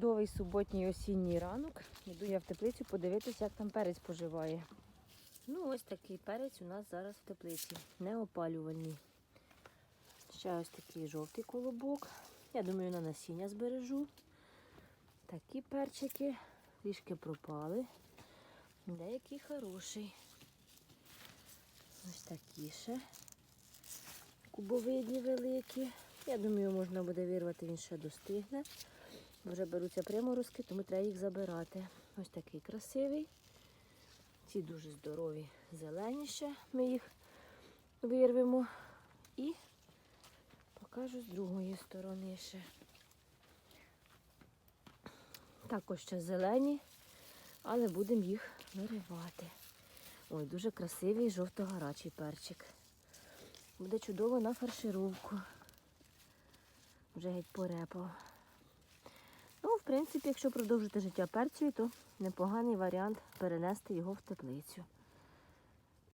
Чудовий суботній осінній ранок. Іду я в теплицю подивитися, як там перець поживає. Ну, ось такий перець у нас зараз в теплиці, неопалювальний. Ще ось такий жовтий колобок. Я думаю, на насіння збережу. Такі перчики трішки пропали. Деякий хороший. Ось такі ще. Кубовидні великі. Я думаю, можна буде вирвати, він ще достигне. Вже беруться приморозки, тому треба їх забирати. Ось такий красивий. Ці дуже здорові, зелені ще. Ми їх вирвемо. І покажу з другої сторони ще. Також ще зелені, але будемо їх виривати. Ой, дуже красивий жовто-гарячий перчик. Буде чудово на фаршировку. Вже геть порепав. Принципі, якщо продовжити життя перцю, то непоганий варіант перенести його в теплицю.